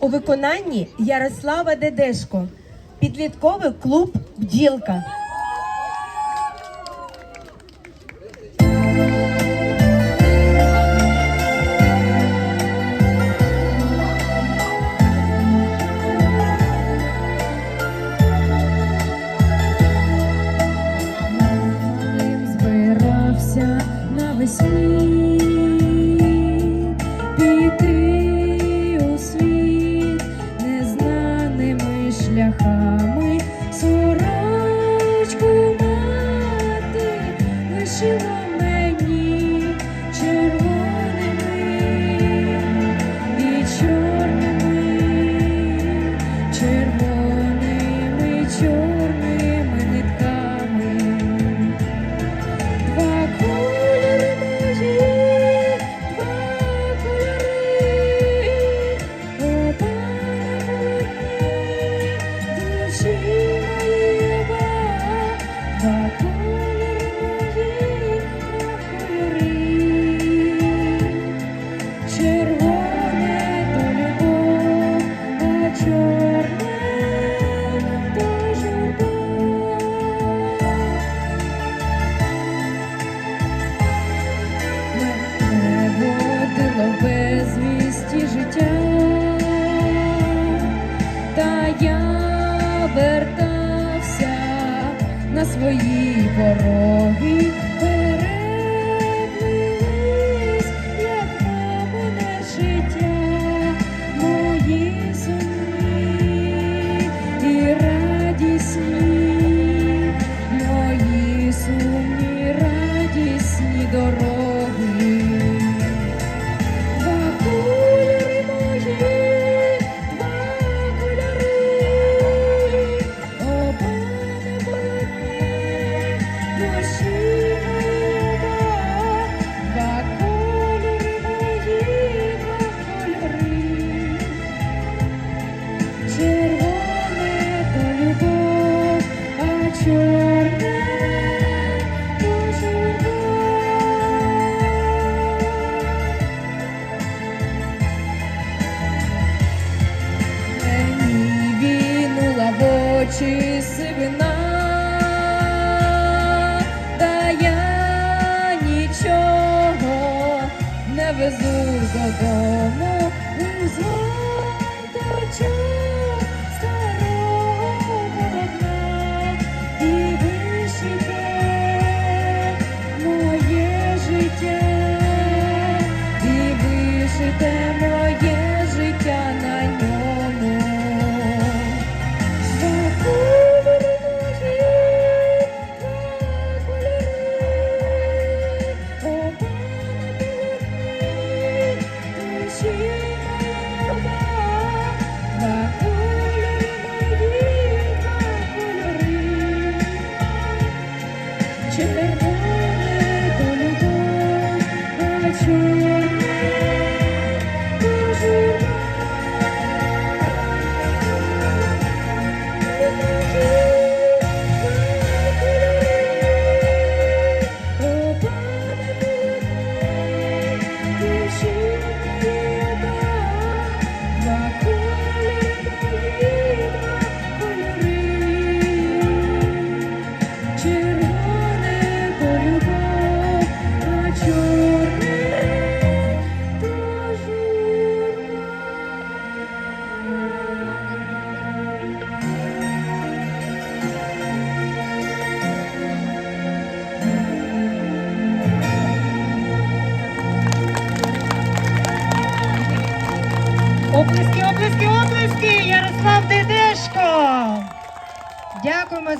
у виконанні Ярослава Дедешко, підлітковий клуб Бділка. На весні піти. птахами сорочку мати лишила. на свої пороги. Переднились, як бабине життя мої сумні і радісні, мої сумні, радісні дороги. Очі сивина, та я нічого не везу додому. true. Оплески, оплески, оплески! Ярослав Дедешко! Дякуємо за.